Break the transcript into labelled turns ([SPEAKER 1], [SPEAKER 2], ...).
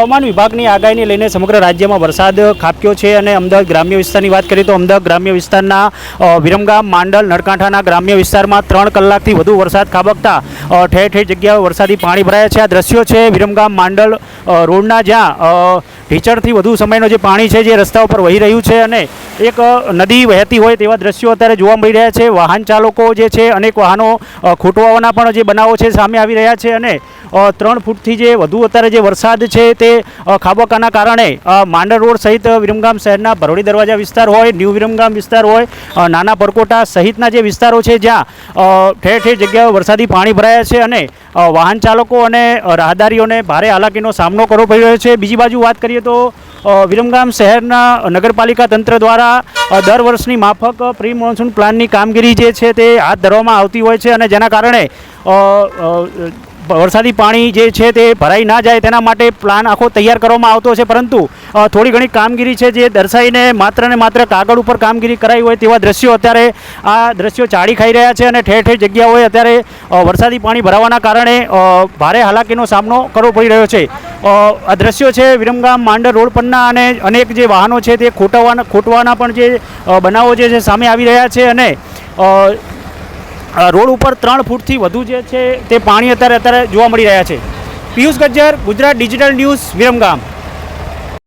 [SPEAKER 1] હવામાન વિભાગની આગાહીને લઈને સમગ્ર રાજ્યમાં વરસાદ ખાબક્યો છે અને અમદાવાદ ગ્રામ્ય વિસ્તારની વાત કરીએ તો અમદાવાદ ગ્રામ્ય વિસ્તારના વિરમગામ, માંડલ, નળકાંઠાના ગ્રામ્ય વિસ્તારમાં ત્રણ કલાકથી વધુ વરસાદ ખાબકતા ઠેર ઠેર જગ્યાએ વરસાદી પાણી ભરાયા છે. આ દ્રશ્યો છે વિરમગામ, માંડલ રોડના, જ્યાં ઢીચણથી વધુ સમયનો જે પાણી છે જે રસ્તા ઉપર વહી રહ્યું છે અને એક નદી વહેતી હોય તેવા દ્રશ્યો અત્યારે જોવા મળી રહ્યા છે. વાહન ચાલકો જે છે અનેક વાહનો અ, ખૂટવાના પણ જે બનાવો છે સામે આવી રહ્યા છે અને ત્રણ ફૂટથી જે વધુ અત્યારે જે વરસાદ છે તે ખાબકાના કારણે માંડર રોડ સહિત વિરમગામ શહેરના ભરોડી દરવાજા વિસ્તાર હોય ન્યૂ વિરમગામ વિસ્તાર હોય નાના પરકોટા સહિતના જે વિસ્તારો છે જ્યાં ઠેર ઠેર જગ્યાએ વરસાદી પાણી ભરાયા છે અને વાહન ચાલકો અને રાહદારીઓને ભારે હાલાકીનો સામનો કરવો પડી રહ્યો છે. બીજી બાજુ વાત કરીએ તો અ, વિરમગામ શહેરના નગરપાલિકા તંત્ર દ્વારા દર વર્ષની માફક પ્રી મોન્સૂન પ્લાનની કામગીરી જે છે તે હાથ ધરવામાં આવતી હોય છે અને જેના કારણે વરસાદી પાણી જે છે તે ભરાઈ ના જાય તેના માટે પ્લાન આખો તૈયાર કરવામાં આવતો છે. પરંતુ થોડી ઘણી કામગીરી છે જે દર્શાવીને માત્ર ને માત્ર કાગળ ઉપર કામગીરી કરાઈ હોય તેવા દ્રશ્યો અત્યારે આ દ્રશ્યો ચાડી ખાઈ રહ્યા છે અને ઠેર ઠેર જગ્યાઓએ અત્યારે વરસાદી પાણી ભરાવાના કારણે ભારે હાલાકીનો સામનો કરવો પડી રહ્યો છે. આ દ્રશ્યો છે વિરમગામ માંડર રોડ પરના અને અનેક જે વાહનો છે તે ખોટવાના ખોટવાના પણ જે બનાવો જે છે સામે આવી રહ્યા છે અને રોડ ઉપર ત્રણ ફૂટથી વધુ જે છે તે પાણી અત્યારે અત્યારે જોવા મળી રહ્યા છે. Piyush Gajjar, Gujarat digital news, Viramgam.